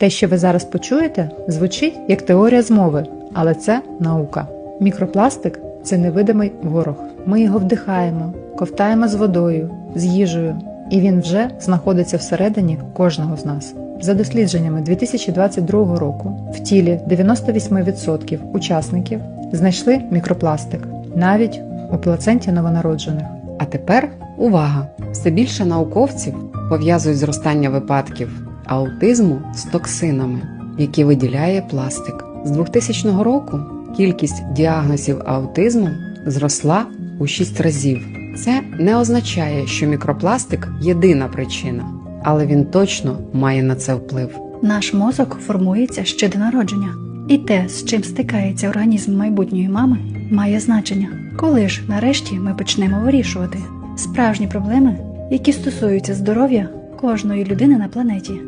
Те, що ви зараз почуєте, звучить як теорія змови, але це наука. Мікропластик це невидимий ворог. Ми його вдихаємо, ковтаємо з водою, з їжею, і він вже знаходиться всередині кожного з нас. За дослідженнями 2022 року в тілі 98% учасників знайшли мікропластик навіть у плаценті новонароджених. А тепер увага! Все більше науковців пов'язують зростання випадків аутизму з токсинами, які виділяє пластик. З 2000 року кількість діагнозів аутизму зросла у 6 разів. Це не означає, що мікропластик єдина причина, але він точно має на це вплив. Наш мозок формується ще до народження, і те, з чим стикається організм майбутньої мами, має значення. Коли ж нарешті ми почнемо вирішувати справжні проблеми, які стосуються здоров'я кожної людини на планеті.